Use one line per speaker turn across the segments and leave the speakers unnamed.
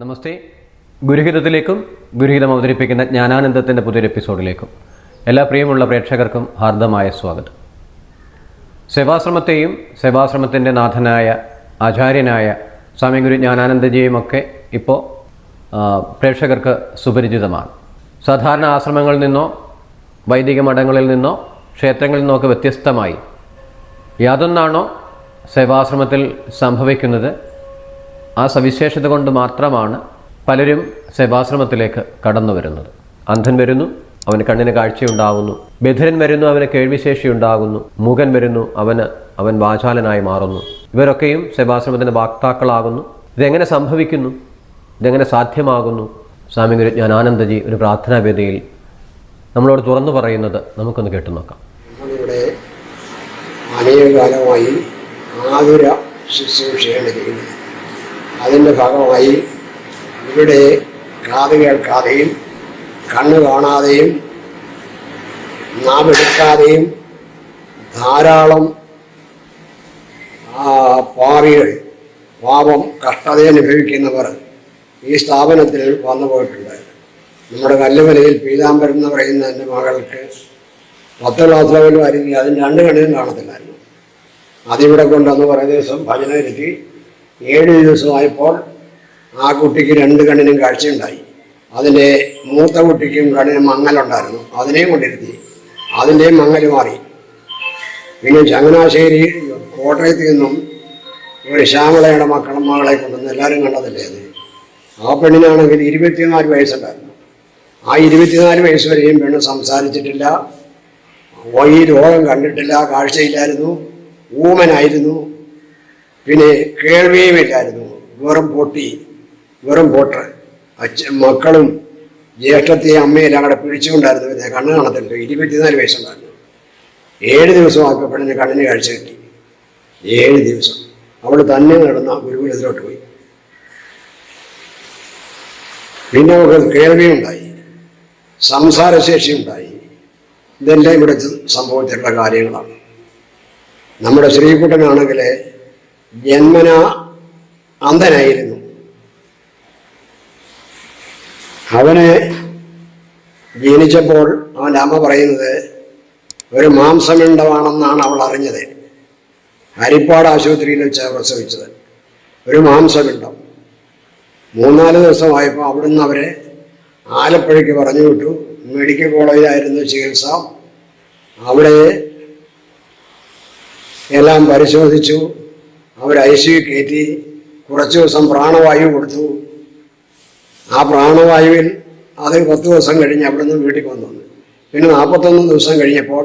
നമസ്തേ. ഗുരുഹിതത്തിലേക്കും ഗുരുഹിതം അവതരിപ്പിക്കുന്ന ജ്ഞാനാനന്ദത്തിന്റെ പുതിയൊരു എപ്പിസോഡിലേക്കും എല്ലാ പ്രിയമുള്ള പ്രേക്ഷകർക്കും ഹാർദമായ സ്വാഗതം. സേവാശ്രമത്തെയും സേവാശ്രമത്തിന്റെ നാഥനായ ആചാര്യനായ സ്വാമി ഗുരു ജ്ഞാനാനന്ദജിയുമൊക്കെ ഇപ്പോൾ പ്രേക്ഷകർക്ക് സുപരിചിതമാണ്. സാധാരണ ആശ്രമങ്ങളിൽ നിന്നോ വൈദിക മഠങ്ങളിൽ നിന്നോ ക്ഷേത്രങ്ങളിൽ നിന്നോ ഒക്കെ വ്യത്യസ്തമായി യാതൊന്നാണോ സേവാശ്രമത്തിൽ സംഭവിക്കുന്നത്? ആ സവിശേഷത കൊണ്ട് മാത്രമാണ് പലരും സേവാശ്രമത്തിലേക്ക് കടന്നു വരുന്നത്. അന്ധൻ വരുന്നു അവന് കണ്ണിന് കാഴ്ചയുണ്ടാകുന്നു ബധിരൻ വരുന്നു അവന് കേൾവിശേഷി ഉണ്ടാകുന്നു. മൂകൻ വരുന്നു അവന് അവൻ വാചാലനായി മാറുന്നു. ഇവരൊക്കെയും സേവാശ്രമത്തിന്റെ വാക്താക്കളാകുന്നു. ഇതെങ്ങനെ സംഭവിക്കുന്നു? ഇതെങ്ങനെ സാധ്യമാകുന്നു? സ്വാമി ഗുരുജ്ഞാനാനന്ദജി ഒരു പ്രാർത്ഥനാവേദിയിൽ നമ്മളോട് തുറന്നു പറയുന്നത് നമുക്കൊന്ന് കേട്ടു നോക്കാം.
ഇവിടെ അനേകകാലമായി ആതുര ശുശ്രൂഷയാണ് ചെയ്യുന്നത്. അതിന്റെ ഭാഗമായി ഇവിടെ കാത് കേൾക്കാതെയും കണ്ണ് കാണാതെയും നാവെടുക്കാതെയും ധാരാളം ആ, പാപികൾ പാപം കഷ്ടത അനുഭവിക്കുന്നവർ ഈ സ്ഥാപനത്തിൽ വന്നു പോയിട്ടുണ്ട്. നമ്മുടെ കല്ലുമലയിൽ പീതാംബരം എന്ന് പറയുന്ന എന്റെ മകൾക്ക് പത്ത് ക്ലാസ് ലെവലും ആയിരിക്കും അതിന് രണ്ട് കണ്ണിനും കാണത്തില്ലായിരുന്നു. അതിവിടെ കൊണ്ടുവന്ന് കുറേ ദിവസം ഭജന ഇരുത്തി ഏഴ് ദിവസമായപ്പോൾ ആ കുട്ടിക്ക് രണ്ട് കണ്ണിനും കാഴ്ചയുണ്ടായി. അതിന്റെ മൂത്ത കുട്ടിക്കും കണ്ണിന് മങ്ങലുണ്ടായിരുന്നു. അതിനെയും കൊണ്ടിരുത്തി. അതിന്റെയും മങ്ങൽ മാറി. പിന്നെ ചങ്ങനാശ്ശേരി കോട്ടയത്ത് നിന്നും ഒരു ശ്യാമളയുടെ മക്കളും മകളെ കൊണ്ടുവന്ന് എല്ലാവരും കണ്ടതല്ലേ അത്? ആ പെണ്ണിനാണെങ്കിൽ ഇരുപത്തിനാല് വയസ്സുണ്ടായിരുന്നു. ആ ഇരുപത്തിനാല് വയസ്സ് വരെയും പെണ്ണ് സംസാരിച്ചിട്ടില്ല. ഈ രോഗം കണ്ടിട്ടില്ല കാഴ്ചയില്ലായിരുന്നു. ഊമനായിരുന്നു. പിന്നെ കേൾവിയുമില്ലായിരുന്നു. വെറും പൊട്ടി വെറും പൊട്ട് അച്ഛൻ മക്കളും ജ്യേഷ്ഠത്തെയും അമ്മയെല്ലാം കൂടെ പിടിച്ചുകൊണ്ടായിരുന്നു കണ്ണ് കാണത്തില്ല. ഇരുപത്തിനാല് വയസ്സുണ്ടായിരുന്നു. ഏഴ് ദിവസമായപ്പോൾ പെണ്ണിന് കണ്ണിന് കാഴ്ച കിട്ടി. ഏഴ് ദിവസം. അവൾ തന്നെ നടന്ന ഗുരുകുലത്തിലോട്ട് പോയി. പിന്നെ അവൾക്ക് കേൾവിയുണ്ടായി. സംസാരശേഷി ഉണ്ടായി ഇതെല്ലാം ഇവിടെ സംഭവിച്ചിട്ടുള്ള കാര്യങ്ങളാണ്. നമ്മുടെ ശ്രീകുട്ടനാണെങ്കിൽ ജന്മന അന്ധനായിരുന്നു. അവന് ജനിച്ചപ്പോൾ അവന്റെ അമ്മ പറയുന്നത് ഒരു മാംസമിണ്ടമാണെന്നാണ് അവൾ അറിഞ്ഞത്. ഹരിപ്പാട് ആശുപത്രിയിൽ വെച്ച് പ്രസവിച്ചത്. ഒരു മാംസമിണ്ടം. മൂന്നാൽ ദിവസമായപ്പോൾ അവിടുന്ന് അവരെ ആലപ്പുഴയ്ക്ക് പറഞ്ഞു വിട്ടു. മെഡിക്കൽ കോളേജിലായിരുന്നു ചികിത്സ. അവിടെ എല്ലാം പരിശോധിച്ചു. അവർ ഐ സി കയറ്റി കുറച്ച് ദിവസം പ്രാണവായു കൊടുത്തു. ആ പ്രാണവായുവിൽ അത് പത്ത് ദിവസം കഴിഞ്ഞ് അവിടെ നിന്ന് വീട്ടിൽ വന്നു. പിന്നെ നാൽപ്പത്തൊന്ന് ദിവസം കഴിഞ്ഞപ്പോൾ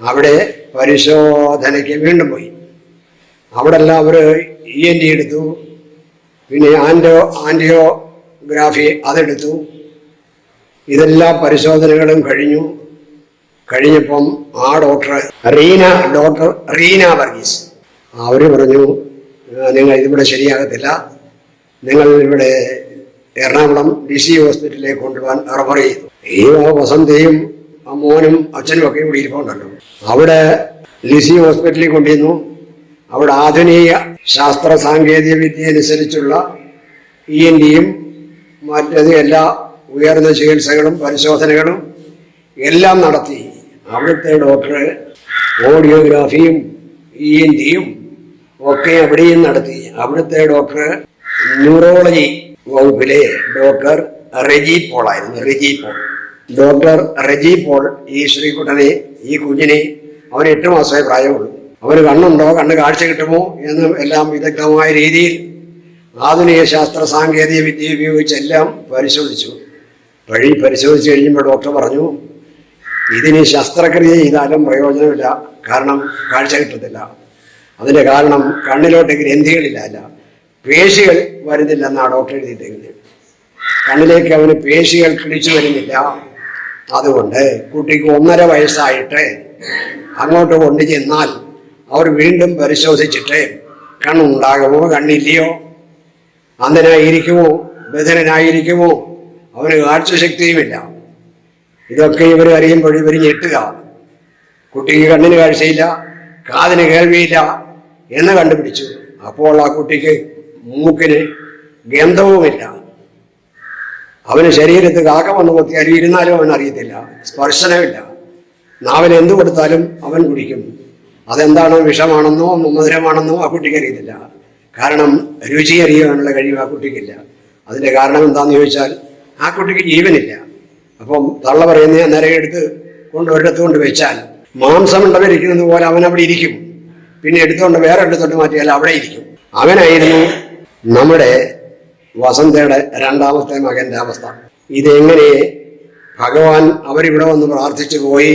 അവിടെ പരിശോധനയ്ക്ക് വീണ്ടും പോയി. അവിടെ അവർ ഇ എൻ ടി എടുത്തു. പിന്നെ ആന്റോ ആന്റിയോഗ്രാഫി അതെടുത്തു. ഇതെല്ലാ പരിശോധനകളും കഴിഞ്ഞു. കഴിഞ്ഞപ്പം ആ ഡോക്ടർ റീന ഡോക്ടർ റീന വർഗീസ്. അവർ പറഞ്ഞു "ആ, നിങ്ങൾ ഇതിവിടെ ശരിയാകത്തില്ല. നിങ്ങൾ ഇവിടെ എറണാകുളം ഡി സി ഹോസ്പിറ്റലിലേക്ക് കൊണ്ടുപോകാൻ റെഫർ ചെയ്തു. ഈ വസന്തയും മോനും അച്ഛനും ഒക്കെ ഇവിടെ ഇരിപ്പുണ്ടല്ലോ. അവിടെ ലിസി ഹോസ്പിറ്റലിൽ കൊണ്ടിരുന്നു അവിടെ ആധുനിക ശാസ്ത്ര സാങ്കേതിക വിദ്യ അനുസരിച്ചുള്ള ഇ എൻ ഡിയും മറ്റത് എല്ലാ ഉയർന്ന ചികിത്സകളും പരിശോധനകളും എല്ലാം നടത്തി. അവിടുത്തെ ഡോക്ടർ ഓഡിയോഗ്രാഫിയും ഇ എൻ ഡിയും ഒക്കെ അവിടെയും നടത്തി. അവിടുത്തെ ഡോക്ടർ ന്യൂറോളജി വകുപ്പിലെ ഡോക്ടർ റെജി പോൾ ആയിരുന്നു. റെജി പോൾ. ഡോക്ടർ റെജി പോൾ ഈ ശ്രീകുട്ടനെ ഈ കുഞ്ഞിനെ അവന് എട്ട് മാസമായ പ്രായമുള്ളൂ. അവന് കണ്ണുണ്ടോ? കണ്ണ് കാഴ്ച കിട്ടുമോ? എന്ന് എല്ലാം വിദഗ്ധമായ രീതിയിൽ ആധുനിക ശാസ്ത്ര സാങ്കേതിക വിദ്യ ഉപയോഗിച്ചെല്ലാം പരിശോധിച്ചു. വഴി പരിശോധിച്ച് കഴിയുമ്പോൾ ഡോക്ടർ പറഞ്ഞു ഇതിന് ശസ്ത്രക്രിയ ചെയ്താലും പ്രയോജനമില്ല. കാരണം കാഴ്ച കിട്ടത്തില്ല. അതിന്റെ കാരണം കണ്ണിലോട്ട് ഗ്രന്ഥികളില്ല പേശികൾ വരുന്നില്ലെന്നാണ് ഡോക്ടർ എഴുതിയിട്ടുണ്ട് കണ്ണിലേക്ക് അവന് പേശികൾ കിടിച്ചു വരുന്നില്ല. അതുകൊണ്ട് കുട്ടിക്ക് ഒന്നര വയസ്സായിട്ട് അങ്ങോട്ട് കൊണ്ടു ചെന്നാൽ അവർ വീണ്ടും പരിശോധിച്ചിട്ട് കണ്ണുണ്ടാകുമോ കണ്ണില്ലയോ? അന്ധനായിരിക്കുമോ? ബധിരനായിരിക്കുമോ? അവന് കാഴ്ചശക്തിയുമില്ല. ഇതൊക്കെ ഇവർ അറിയുമ്പോൾ ഇവർ ഞെട്ടുക. കുട്ടിക്ക് കണ്ണിന് കാഴ്ചയില്ല. കാതിന് കേൾവിയില്ല എന്ന് കണ്ടുപിടിച്ചു. അപ്പോൾ ആ കുട്ടിക്ക് മൂക്കിന് ഗന്ധവുമില്ല. അവന് ശരീരത്ത് കാക്ക വന്ന് കൊത്തിയാലും ഇരുന്നാലും അവൻ അറിയത്തില്ല സ്പർശനമില്ല. നാവിൽ എന്ത് കൊടുത്താലും അവൻ കുടിക്കും. അതെന്താണോ വിഷമാണെന്നോ മധുരമാണെന്നോ ആ കുട്ടിക്ക് അറിയത്തില്ല. കാരണം രുചി അറിയാനുള്ള കഴിവ് ആ കുട്ടിക്കില്ല. അതിന്റെ കാരണം എന്താണെന്ന് ചോദിച്ചാൽ ആ കുട്ടിക്ക് ജീവനില്ല. അപ്പം തള്ള പറയുന്ന നിരയെടുത്ത് എടുത്ത് കൊണ്ട് ഒരിടത്ത് കൊണ്ട് വെച്ചാൽ മാംസമുണ്ടവരിക്കുന്നത് പോലെ അവൻ അവിടെ ഇരിക്കും. പിന്നെ എടുത്തുകൊണ്ട് വേറെ എടുത്തുകൊണ്ട് മാറ്റിയാൽ അവിടെ ഇരിക്കും. അവനായിരുന്നു നമ്മുടെ വസന്തയുടെ രണ്ടാമത്തെ മകന്റെ അവസ്ഥ. ഇതെങ്ങനെ ഭഗവാൻ അവരിവിടെ വന്ന് പ്രാർത്ഥിച്ചു പോയി?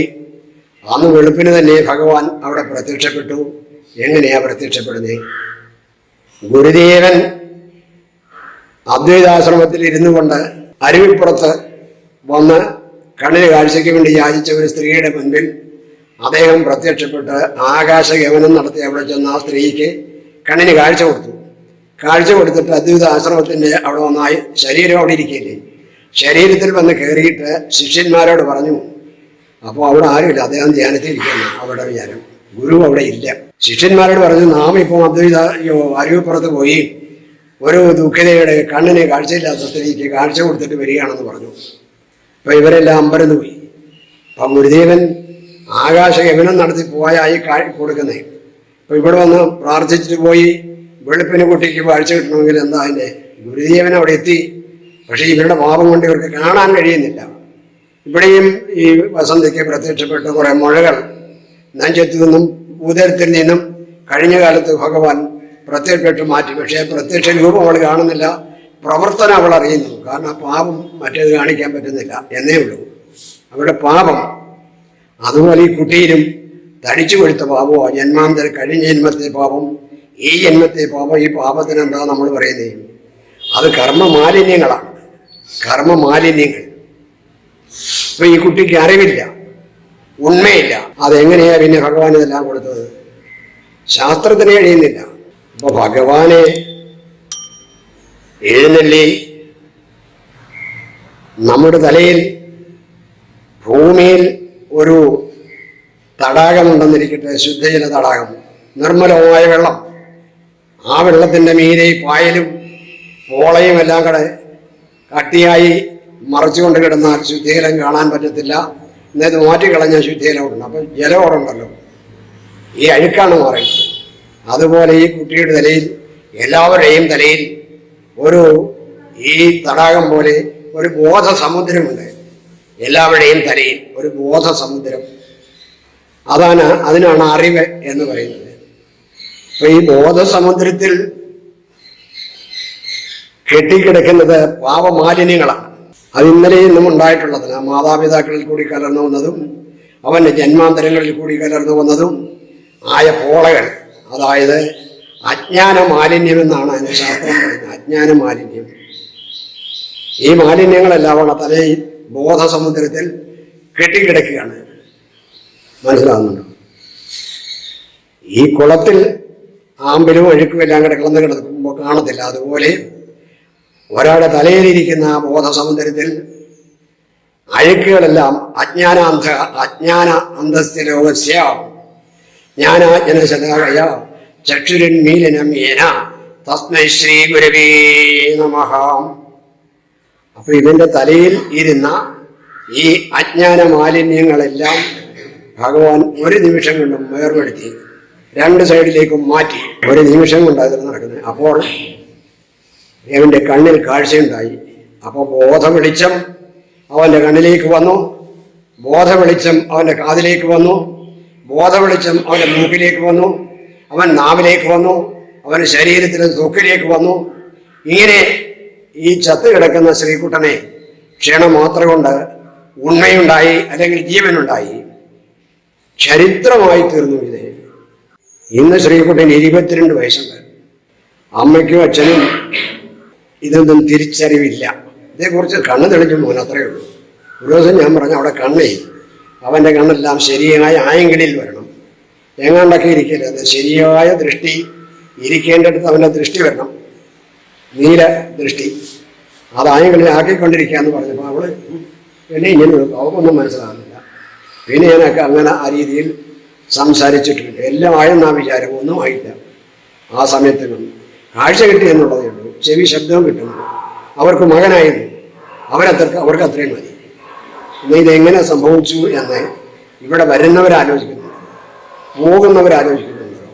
അന്ന് വെളുപ്പിന് തന്നെ ഭഗവാൻ അവിടെ പ്രത്യക്ഷപ്പെട്ടു. എങ്ങനെയാ പ്രത്യക്ഷപ്പെടുന്നത് ഗുരുദേവൻ അദ്വൈതാശ്രമത്തിൽ ഇരുന്നു കൊണ്ട് അരുവിപ്പുറത്ത് വന്ന് കണ്ണിന് കാഴ്ചയ്ക്ക് വേണ്ടി യാചിച്ച ഒരു സ്ത്രീയുടെ മുൻപിൽ അദ്ദേഹം പ്രത്യക്ഷപ്പെട്ട് ആകാശഗമനം നടത്തി അവിടെ ചെന്ന ആ സ്ത്രീക്ക് കണ്ണിന് കാഴ്ച കൊടുത്തു. കാഴ്ച കൊടുത്തിട്ട് അദ്വൈത ആശ്രമത്തിന്റെ അവിടെ വന്നായി ശരീരം അവിടെ ഇരിക്കില്ലേ ശരീരത്തിൽ വന്ന് കയറിയിട്ട് ശിഷ്യന്മാരോട് പറഞ്ഞു അപ്പോൾ അവിടെ ആരുമില്ല അദ്ദേഹം ധ്യാനത്തിൽ ഇരിക്കുന്നു അവിടെ വിചാരം. ഗുരു അവിടെ ഇല്ല. ശിഷ്യന്മാരോട് പറഞ്ഞു നാം ഇപ്പോൾ അദ്വൈത അരുവിപ്പുറത്ത് പോയി ഒരു ദുഃഖിതയുടെ കണ്ണിന് കാഴ്ചയില്ലാത്ത സ്ത്രീക്ക് കാഴ്ച കൊടുത്തിട്ട് വരികയാണെന്ന് പറഞ്ഞു. അപ്പോൾ ഇവരെല്ലാം അമ്പരന്ന് പോയി. അപ്പം ഗുരുദേവൻ ആകാശഗമനം നടത്തി പോയായി കൊടുക്കുന്നേ. അപ്പൊ ഇവിടെ വന്ന് പ്രാർത്ഥിച്ചിട്ട് പോയി വെളുപ്പിന് കുട്ടിക്ക് കാഴ്ച കിട്ടണമെങ്കിൽ എന്താ അതിന്റെ ഗുരുദേവൻ അവിടെ എത്തി. പക്ഷെ ഇവരുടെ പാപം കൊണ്ട് ഇവർക്ക് കാണാൻ കഴിയുന്നില്ല. ഇവിടെയും ഈ വസന്തയ്ക്ക് പ്രത്യക്ഷപ്പെട്ട കുറെ മുഴകൾ നെഞ്ചത്തു നിന്നും ഉദരത്തിൽ നിന്നും കഴിഞ്ഞ കാലത്ത് ഭഗവാൻ പ്രത്യക്ഷപ്പെട്ട് മാറ്റി. പക്ഷേ പ്രത്യക്ഷ രൂപം അവൾ കാണുന്നില്ല. പ്രവർത്തനം അവൾ അറിയുന്നു. കാരണം പാപം മറ്റേത് കാണിക്കാൻ പറ്റുന്നില്ല. എന്നേ ഉള്ളൂ. അവരുടെ പാപം അതുപോലെ ഈ കുട്ടിയിലും തടിച്ചു കൊടുത്ത പാപമോ ജന്മാന്തര കഴിഞ്ഞ ജന്മത്തെ പാപം ഈ ജന്മത്തെ പാപം ഈ പാപത്തിന് എന്താ നമ്മൾ പറയുന്നത് അത് കർമ്മ മാലിന്യങ്ങളാണ് കർമ്മ മാലിന്യങ്ങൾ ഇപ്പൊ ഈ കുട്ടിക്ക് അറിവില്ല ഉണ്മയില്ല. അതെങ്ങനെയാ പിന്നെ ഭഗവാൻ ഇതെല്ലാം കൊടുത്തത്? ശാസ്ത്രത്തിന് കഴിയുന്നില്ല. അപ്പൊ ഭഗവാനെ എഴുന്നള്ളി നമ്മുടെ തലയിൽ ഭൂമിയിൽ ഒരു തടാകമുണ്ടെന്നിരിക്കട്ടെ ശുദ്ധജല തടാകം. നിർമ്മലമായ വെള്ളം. ആ വെള്ളത്തിന്റെ മീതെ പായലും പോളയും എല്ലാം കൂടെ കട്ടിയായി മറച്ചുകൊണ്ട് കിടന്നാൽ ശുദ്ധജലം കാണാൻ പറ്റത്തില്ല. എന്നത് മാറ്റിക്കളഞ്ഞ ശുദ്ധജലം ഉണ്ട് അപ്പം ജലം അവിടെ ഉണ്ടല്ലോ ഈ അഴുക്കാണ് മാറിയത് അതുപോലെ ഈ കുട്ടിയുടെ തലയിൽ എല്ലാവരുടെയും തലയിൽ ഒരു ഈ തടാകം പോലെ ഒരു ബോധ സമുദ്രമുണ്ട് എല്ലാവരുടെയും തലയിൽ ഒരു ബോധസമുദ്രം. അതാണ് അതിനാണ് അറിവ് എന്ന് പറയുന്നത്. അപ്പൊ ഈ ബോധസമുദ്രത്തിൽ കെട്ടിക്കിടക്കുന്നത് പാപമാലിന്യങ്ങളാണ്. അത് ഇന്നലെ ഇന്നും ആ മാതാപിതാക്കളിൽ കൂടി കലർന്നു വന്നതും അവന്റെ ജന്മാന്തരങ്ങളിൽ കൂടി കലർന്നു വന്നതും ആയ പോളകൾ. അതായത് അജ്ഞാന മാലിന്യം എന്നാണ് അതിന്റെ ശാസ്ത്രം പറയുന്നത്. അജ്ഞാന മാലിന്യം ഈ മാലിന്യങ്ങളെല്ലാം അവളുടെ തലയിൽ ബോധസമുദ്രത്തിൽ കെട്ടിക്കിടക്കുകയാണ്. മനസ്സിലാകുന്നുണ്ടോ ഈ കുളത്തിൽ ആമ്പലും അഴുക്കും എല്ലാം കൂടെ കിടന്ന് കിടക്കുമ്പോൾ കാണത്തില്ല. അതുപോലെ ഒരാളുടെ തലയിലിരിക്കുന്ന ആ ബോധസമുദ്രത്തിൽ അഴുക്കുകളെല്ലാം അജ്ഞാനാന്ധ അജ്ഞാന അന്തസ്ഥ ലോകസ്യ ചക്ഷുരൻ മീലനം തസ്മൈ ശ്രീ ഗുരവേ നമഃ. അപ്പൊ ഇവന്റെ തലയിൽ ഇരുന്ന ഈ അജ്ഞാന മാലിന്യങ്ങളെല്ലാം ഭഗവാൻ ഒരു നിമിഷം കൊണ്ടും വേർപെടുത്തി രണ്ട് സൈഡിലേക്കും മാറ്റി. ഒരു നിമിഷം കൊണ്ട് നടക്കുന്നത്. അപ്പോൾ ഇവന്റെ കണ്ണിൽ കാഴ്ചയുണ്ടായി. അപ്പോൾ ബോധ വെളിച്ചം അവന്റെ കണ്ണിലേക്ക് വന്നു. ബോധ വെളിച്ചം അവന്റെ കാതിലേക്ക് വന്നു. ബോധ വെളിച്ചം അവന്റെ മൂക്കിലേക്ക് വന്നു. അവൻ നാവിലേക്ക് വന്നു. അവന്റെ ശരീരത്തിലെ തൊക്കിലേക്ക് വന്നു. ഇങ്ങനെ ഈ ചത്ത് കിടക്കുന്ന ശ്രീകുട്ടനെ ക്ഷണമാത്ര കൊണ്ട് ഉണ്മയുണ്ടായി അല്ലെങ്കിൽ ജീവനുണ്ടായി ചരിത്രമായി തീർന്നു ഇത്. ഇന്ന് ശ്രീകുട്ടൻ ഇരുപത്തിരണ്ട് വയസ്സുണ്ട്. അമ്മയ്ക്കും അച്ഛനും ഇതൊന്നും തിരിച്ചറിവില്ല. ഇതേക്കുറിച്ച് കണ്ണ് തെളിഞ്ഞു മോൻ അത്രയേ ഉള്ളൂ. ഒരു ദിവസം ഞാൻ പറഞ്ഞു അവിടെ കണ്ണേ അവന്റെ കണ്ണെല്ലാം ശരിയായ ആയെങ്കിലിൽ വരണം. എങ്ങാണ്ടൊക്കെ ഇരിക്കരുത്. ശരിയായ ദൃഷ്ടി ഇരിക്കേണ്ടടുത്ത് അവന്റെ ദൃഷ്ടി വരണം. നീല ദൃഷ്ടി അതായെങ്കിലും ആക്കിക്കൊണ്ടിരിക്കുക എന്ന് പറഞ്ഞപ്പോൾ അവൾ എന്നെ ഇങ്ങനെ അവക്കൊന്നും മനസ്സിലാകുന്നില്ല. പിന്നെ ഞാനൊക്കെ അങ്ങനെ ആ രീതിയിൽ സംസാരിച്ചിട്ടുണ്ട്. എല്ലാം ആയെന്നാ വിചാരം ഒന്നും ആയില്ല. ആ സമയത്ത് കാഴ്ച കിട്ടി എന്നുള്ളതേ ഉള്ളൂ. ചെവി ശബ്ദവും കിട്ടുന്നു. അവർക്ക് മകനായിരുന്നു. അവരത്ര അവർക്ക് അത്രയും മതി. ഇന്ന് ഇതെങ്ങനെ സംഭവിച്ചു എന്ന് ഇവിടെ വരുന്നവരാലോചിക്കുന്നുണ്ടോ? പോകുന്നവരാലോചിക്കുന്നുണ്ടോ?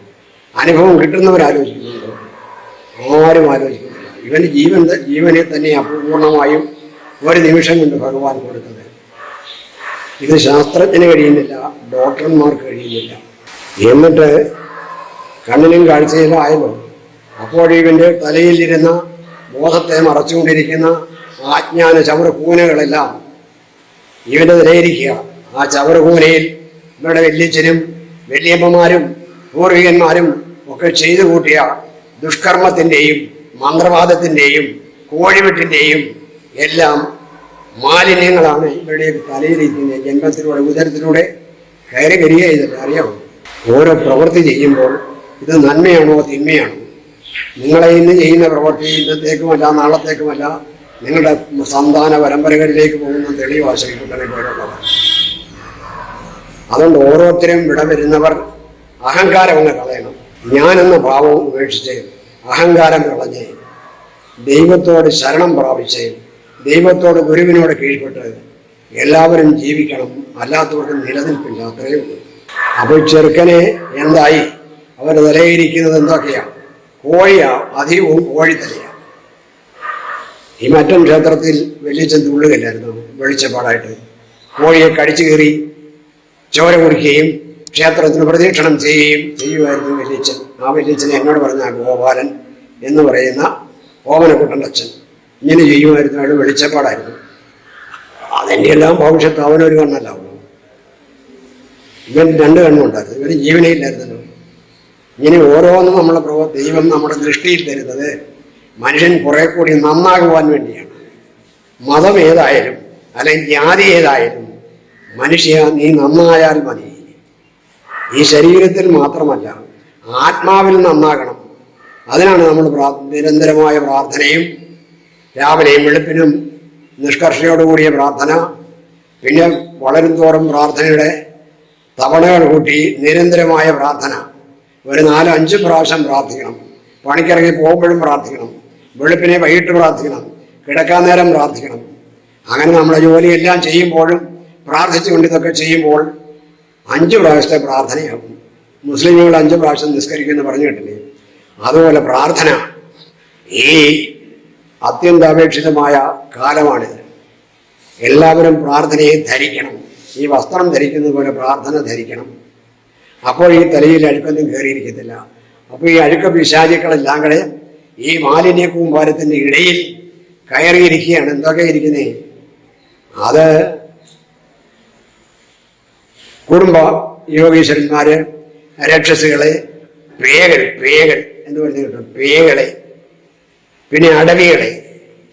അനുഭവം കിട്ടുന്നവരാലോചിക്കുന്നുണ്ടോ? ആരും ആലോചിക്കുന്നില്ല. ഇവന് ജീവൻ ജീവനെ തന്നെ അപൂർണമായും ഒരു നിമിഷം കൊണ്ട് ഭഗവാൻ കൊടുത്തത്. ഇത് ശാസ്ത്രജ്ഞന് കഴിയുന്നില്ല ഡോക്ടർമാർക്ക് കഴിയുന്നില്ല. എന്നിട്ട് കണ്ണിനും കാഴ്ചയിലും ആയല്ലോ അപ്പോൾ ഇവന്റെ തലയിലിരുന്ന ബോധത്തെ മറച്ചുകൊണ്ടിരിക്കുന്ന ആജ്ഞാന ചവറുകൂനകളെല്ലാം ഇവന്റെ നിലയിരിക്കുക. ആ ചവറുകൂനയിൽ ഇവരുടെ വല്യച്ഛനും വല്യമ്മമാരും പൂർവികന്മാരും ഒക്കെ ചെയ്തു കൂട്ടിയ ദുഷ്കർമ്മത്തിന്റെയും മന്ത്രവാദത്തിന്റെയും കോഴിവെട്ടിന്റെയും എല്ലാം മാലിന്യങ്ങളാണ് ഇവരുടെ തലയിലിരിക്കുന്ന ജന്മത്തിലൂടെ ഉദരത്തിലൂടെ കയറി വരിക ചെയ്തിട്ട് അറിയാമോ ഓരോ പ്രവൃത്തി ചെയ്യുമ്പോൾ ഇത് നന്മയാണോ തിന്മയാണോ? നിങ്ങളെ ഇന്ന് ചെയ്യുന്ന പ്രവൃത്തി ഇന്നത്തേക്കുമല്ല നാളത്തേക്കുമല്ല. നിങ്ങളുടെ സന്താന പരമ്പരകളിലേക്ക് പോകുന്ന തെളിവ് ആശ്രയിക്കുന്നതിനെ പോലുള്ളവർ അതുകൊണ്ട് ഓരോരുത്തരും ഇവിടെ വരുന്നവർ അഹങ്കാരം അങ്ങ് കളയണം. ഞാനെന്ന ഭാവം ഉപേക്ഷിച്ച് അഹങ്കാരം കളഞ്ഞ് ദൈവത്തോട് ശരണം പ്രാപിച്ച് ദൈവത്തോട് ഗുരുവിനോട് കീഴ്പ്പെട്ട് എല്ലാവരും ജീവിക്കണം. അല്ലാത്തവർക്ക് നിലനിൽപ്പില്ല. അത്രയേ ഉള്ളൂ. അപ്പോൾ ചെറുക്കനെ എന്തായി? അവർ നിലയിരിക്കുന്നത് എന്തൊക്കെയാണ്? കോഴിയാ അധികവും കോഴിത്തലയാണ് ഈ മറ്റം ക്ഷേത്രത്തിൽ വെള്ളിച്ചൻ തുള്ളുകയില്ലായിരുന്നു വെളിച്ചപ്പാടായിട്ട്. കോഴിയെ കടിച്ചു കയറി ചോര കുടിക്കുകയും ക്ഷേത്രത്തിന് പ്രദീക്ഷണം ചെയ്യുകയും ചെയ്യുമായിരുന്നു വലിയച്ഛൻ. ആ വലിയച്ഛൻ എന്നോട് പറഞ്ഞ ഗോപാലൻ എന്ന് പറയുന്ന ഓമനക്കുട്ടന്റെ അച്ഛൻ. ഇങ്ങനെ ചെയ്യുമായിരുന്നു. അയാൾ വെളിച്ചപ്പാടായിരുന്നു. അതിന്റെ എല്ലാം ഭവിഷ്യത്ത്. അവനൊരു കണ്ണല്ല. ഇവൻ രണ്ട് കണ്ണുണ്ടായിരുന്നു. ഇവന് ജീവനേ ഇല്ലായിരുന്നല്ലോ. ഇങ്ങനെ ഓരോന്നും നമ്മളെ പ്രവ ദൈവം നമ്മുടെ ദൃഷ്ടിയിൽ തരുന്നത് മനുഷ്യൻ കുറെ കൂടി നന്നാകുവാൻ വേണ്ടിയാണ്. മതം ഏതായാലും അല്ലെങ്കിൽ ജാതി ഏതായാലും മനുഷ്യ നീ നന്നായാൽ മതി. ഈ ശരീരത്തിൽ മാത്രമല്ല ആത്മാവിൽ നന്നാകണം. അതിനാണ് നമ്മൾ നിരന്തരമായ പ്രാർത്ഥനയും രാവിലെയും വെളുപ്പിനും നിഷ്കർഷയോടുകൂടിയ പ്രാർത്ഥന പിന്നെ വളരും തോറും പ്രാർത്ഥനയുടെ തവണകൾ കൂട്ടി നിരന്തരമായ പ്രാർത്ഥന. ഒരു നാല് അഞ്ച് പ്രാവശ്യം പ്രാർത്ഥിക്കണം. പണിക്കിറങ്ങി പോകുമ്പോഴും പ്രാർത്ഥിക്കണം. വെളുപ്പിനെ വൈകിട്ട് പ്രാർത്ഥിക്കണം. കിടക്കാൻ നേരം പ്രാർത്ഥിക്കണം. അങ്ങനെ നമ്മുടെ ജോലിയെല്ലാം ചെയ്യുമ്പോഴും പ്രാർത്ഥിച്ചുകൊണ്ട് ഇതൊക്കെ ചെയ്യുമ്പോൾ അഞ്ച് പ്രാവശ്യത്തെ പ്രാർത്ഥനയാകും. മുസ്ലിമുകൾ അഞ്ച് പ്രാവശ്യം നിസ്കരിക്കുമെന്ന് പറഞ്ഞു കേട്ടില്ലേ അതുപോലെ പ്രാർത്ഥന. ഈ അത്യന്താപേക്ഷിതമായ കാലമാണിത്. എല്ലാവരും പ്രാർത്ഥനയെ ധരിക്കണം. ഈ വസ്ത്രം ധരിക്കുന്നത് പോലെ പ്രാർത്ഥന ധരിക്കണം. അപ്പോൾ ഈ തലയിൽ അഴുക്കൊന്നും കയറിയിരിക്കത്തില്ല. അപ്പോൾ ഈ അഴുക്ക പിശാചിക്കളെല്ലാം കൂടെ ഈ മാലിന്യ കൂമ്പാരത്തിന്റെ ഇടയിൽ കയറിയിരിക്കുകയാണ്. എന്തൊക്കെ ഇരിക്കുന്നത് അത് കുടുംബ യോഗീശ്വരന്മാര് രാക്ഷസികളെ പേകൾ പേകൾ എന്ന് പറഞ്ഞു കേട്ടോ? പേകളെ പിന്നെ അടവികളെ.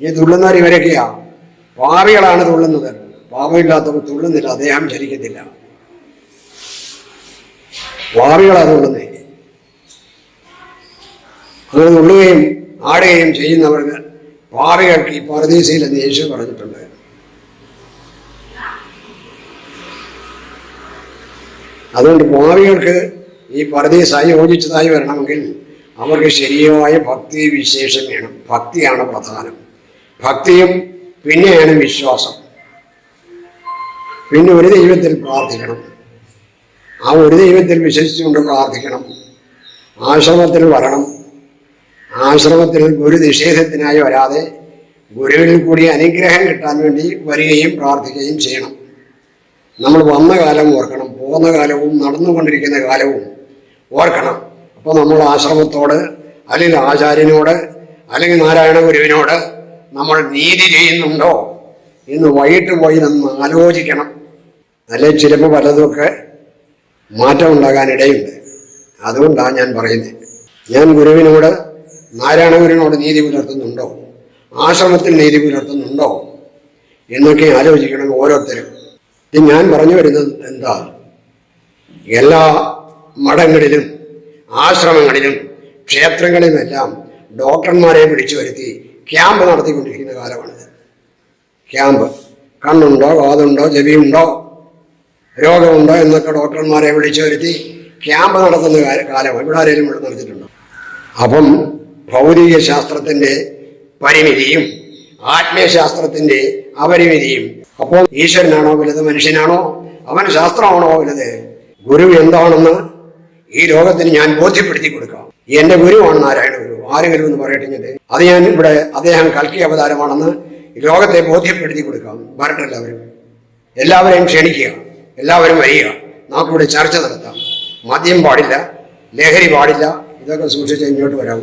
ഈ തുള്ളുന്നവർ ഇവരൊക്കെയാ. പാവികളാണ് തുള്ളുന്നത്. പാവമില്ലാത്തവർ തുള്ളുന്നില്ല. അദ്ദേഹം ചലിക്കത്തില്ല. പാവികളാണ് തുള്ളുന്നത് അങ്ങനെ തുള്ളുകയും ആടുകയും ചെയ്യുന്നവർക്ക് പാവികൾക്ക് ഈ പരദീസയിൽ എന്ന് യേശു പറഞ്ഞിട്ടുണ്ട്. അതുകൊണ്ട് ഭാവികൾക്ക് ഈ പരദീസായി യോജിച്ചതായി വരണമെങ്കിൽ അവർക്ക് ശരിയായ ഭക്തി വിശേഷം വേണം. ഭക്തിയാണ് പ്രധാനം. ഭക്തിയും പിന്നെയാണ് വിശ്വാസം. പിന്നെ ഒരു ദൈവത്തിൽ പ്രാർത്ഥിക്കണം. ആ ഒരു ദൈവത്തിൽ വിശ്വസിച്ചുകൊണ്ട് പ്രാർത്ഥിക്കണം. ആശ്രമത്തിൽ വരണം. ആശ്രമത്തിൽ ഗുരു നിഷേധത്തിനായി വരാതെ ഗുരുവിൽ കൂടി അനുഗ്രഹം കിട്ടാൻ വേണ്ടി വരികയും പ്രാർത്ഥിക്കുകയും ചെയ്യണം. നമ്മൾ വന്ന കാലം ഓർക്കണം. പോകുന്ന കാലവും നടന്നുകൊണ്ടിരിക്കുന്ന കാലവും ഓർക്കണം. അപ്പോൾ നമ്മൾ ആശ്രമത്തോട് അല്ലെങ്കിൽ ആചാര്യനോട് അല്ലെങ്കിൽ നാരായണ ഗുരുവിനോട് നമ്മൾ നീതി ചെയ്യുന്നുണ്ടോ? എന്ന് വൈകിട്ട് പോയി നമ്മൾ ആലോചിക്കണം. അല്ലെ ചിലപ്പോൾ പലതുമൊക്കെ മാറ്റം ഉണ്ടാകാനിടയുണ്ട്. അതുകൊണ്ടാണ് ഞാൻ പറയുന്നത് ഞാൻ ഗുരുവിനോട് നാരായണ ഗുരുവിനോട് നീതി പുലർത്തുന്നുണ്ടോ? ആശ്രമത്തിൽ നീതി പുലർത്തുന്നുണ്ടോ? എന്നൊക്കെ ആലോചിക്കണം ഓരോരുത്തരും. ഞാൻ പറഞ്ഞു വരുന്നത് എന്താ? എല്ലാ മഠങ്ങളിലും ആശ്രമങ്ങളിലും ക്ഷേത്രങ്ങളിലുമെല്ലാം ഡോക്ടർമാരെ വിളിച്ചു വരുത്തി ക്യാമ്പ് നടത്തിക്കൊണ്ടിരിക്കുന്ന കാലമാണിത്. ക്യാമ്പ്. കണ്ണുണ്ടോ കാതുണ്ടോ ചെവിയുണ്ടോ രോഗമുണ്ടോ എന്നൊക്കെ ഡോക്ടർമാരെ വിളിച്ചു വരുത്തി ക്യാമ്പ് നടത്തുന്ന കാല- ഇവിടെ ആരെങ്കിലും ഇവിടെ നടത്തിയിട്ടുണ്ടോ അപ്പം ഭൗതിക ശാസ്ത്രത്തിന്റെ പരിമിതിയും ആത്മീയശാസ്ത്രത്തിന്റെ അപരിമിതിയും. അപ്പോൾ ഈശ്വരനാണോ വലുത് മനുഷ്യനാണോ? അവൻ ശാസ്ത്രമാണോ വലുത്? ഗുരു എന്താണെന്ന് ഈ ലോകത്തിന് ഞാൻ ബോധ്യപ്പെടുത്തി കൊടുക്കാം. എന്റെ ഗുരുവാണ് നാരായണ ഗുരു. ആര് ഗുരു എന്ന് പറയട്ടെ ഞാൻ അത് ഞാൻ ഇവിടെ അദ്ദേഹം കൽക്കി അവതാരമാണെന്ന് ലോകത്തെ ബോധ്യപ്പെടുത്തി കൊടുക്കാം. വരട്ടെ എല്ലാവരും. എല്ലാവരെയും ക്ഷണിക്കുക. എല്ലാവരും വരിക. നമുക്കിവിടെ ചർച്ച നടത്താം. മദ്യം പാടില്ല. ലഹരി പാടില്ല. ഇതൊക്കെ സൂക്ഷിച്ച് ഇങ്ങോട്ട് വരാം.